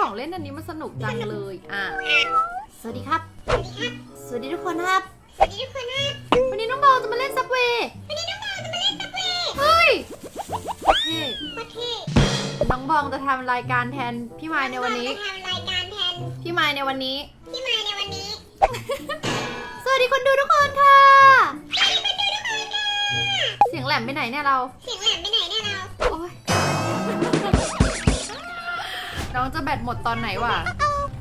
นุกจังเลย อะ สวัสดีครับ สวัสดีทุกคนครับ สวัสดีทุกคนนะวันนี้น้องบอลจะมาเล่นซับเวย์วันนี้น้องบอลจะมาเล่นตับเวย์เฮ้ยเท่ประเทศน้องบองจะทำรายการแทนพี่มายในวันนี้ จะทำรายการแทน พี่มายในวันนี้ที่มาในวันนี้สวัสดีคนดูทุกคนค่ะ เสียงแหลมไปไหนเนี่ยเรา เสียงแหลมไปไหนเนี่ยเรา องจะแบตหมดตอนไหนวะ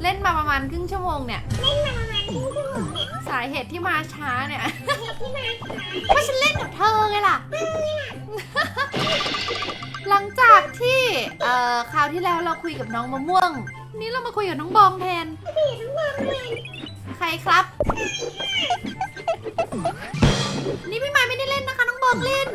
เล่นมาประมาณครึ่งชั่วโมงเนี่ย เล่นมาประมาณครึ่งชั่วโมงเนี่ยสาเหตุที่มาช้าเนี่ยเหตุที่มาช้าเพราะฉันเล่นกับเธอไงล่ะ หลังจากที่ เอ่อ คราวที่แล้วเราคุยกับน้องมะม่วง นี่เรามาคุยกับน้องบองแทนเสียงน้องบอลเลยใครครับ นี่พี่ไม้ไม่ได้เล่นนะคะ น้องบองเล่น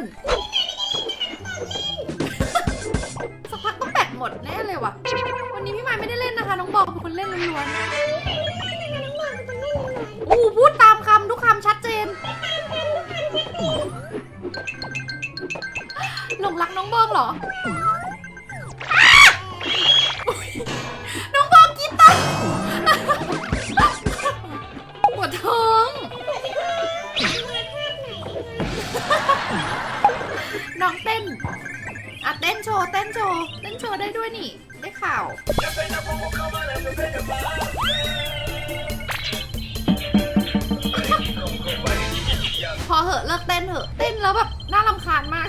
ล้วนน้องบอลเป็นคนเล่นเลยๆโอ้โหพูดตามคำทุกคำชัดเจน หลงรักน้องเบองเหรอ น้องเบองกินตายปวดท้องน้องเต้น อะเต้นโชว์เต้นโชว์เต้นโชว์ได้ด้วยนี่ ได้ข่าว เหอะเลิกเต้นเหอะ เต้นแล้วแบบน่ารำคาญมาก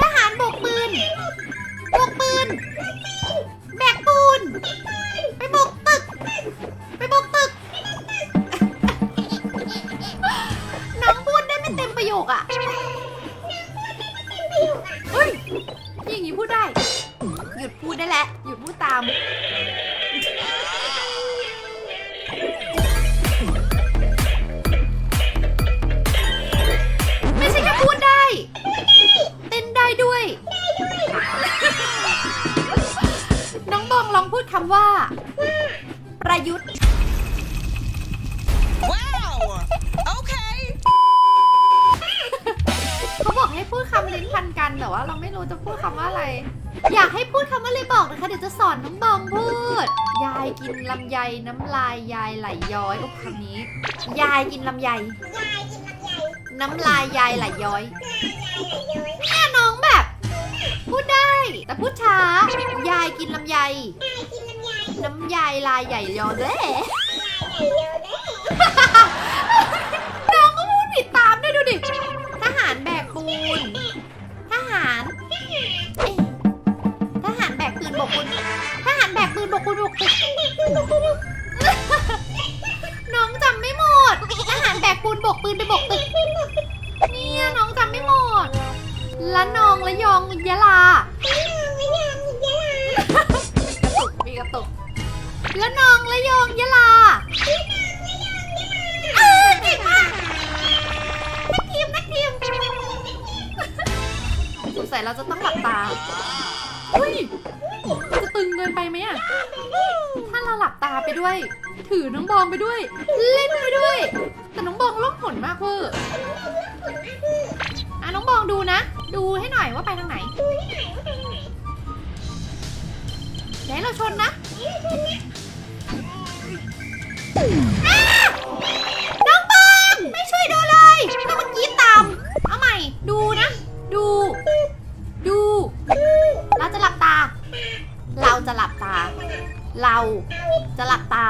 ทหารโบกปืนโบกปืน แบกปูน ไปโบกตึก ไปโบกตึก น้องพูดได้ไม่เต็มประโยคอะเฮ้ยอย่างนี้พูดได้ หยุดพูดได้แล้ว หยุดพูดตามไม่ ประยุทธ์ Wow! Okay. เขาบอกให้พูดคำลิ้นพันกันแต่ว่าเราไม่รู้จะพูดคำว่าอะไร อยากให้พูดคำว่าอะไรบอกนะคะ เดี๋ยวจะสอนน้องบองพูด ยายกินลำไยน้ำลายยายไหลย้อยโอ้คำนี้ ยายกินลำไย ยายกินลำไยน้ำลายยายไหลย้อยยายไหลย้อยเนี่ยน้องแบบ พูดได้ แต่พูดช้า ยายกินลำไย ยายกินลำไย น้ำยายลายใหญ่ย้อยเด้ยายไหลย้อยได้น้องก็พูดผิดตามด้วยดูดิ ทหารแบกปูน ทหารเอ๊ะทหารแบกปืนบกปูนทหารแบกปืนบกปูนบกตึกน้องจำไม่หมด ทหารแบกปูนบกปืนไปบกตึกเนี่ยน้องจำไม่หมดละนองละยองยะลา เราจะต้องหลับตาเฮ้ยจะตึงเกินไปไหมอะถ้าเราหลับตาไปด้วย ถือน้องบองไปด้วย เล่นไปด้วย แต่น้องบองล่องหนมากเวอร์อะน้องบองดูนะ ดูให้หน่อยว่าไปทางไหนเดี๋ยวให้เราชนนะ เราจะหลับตา เราจะหลับตา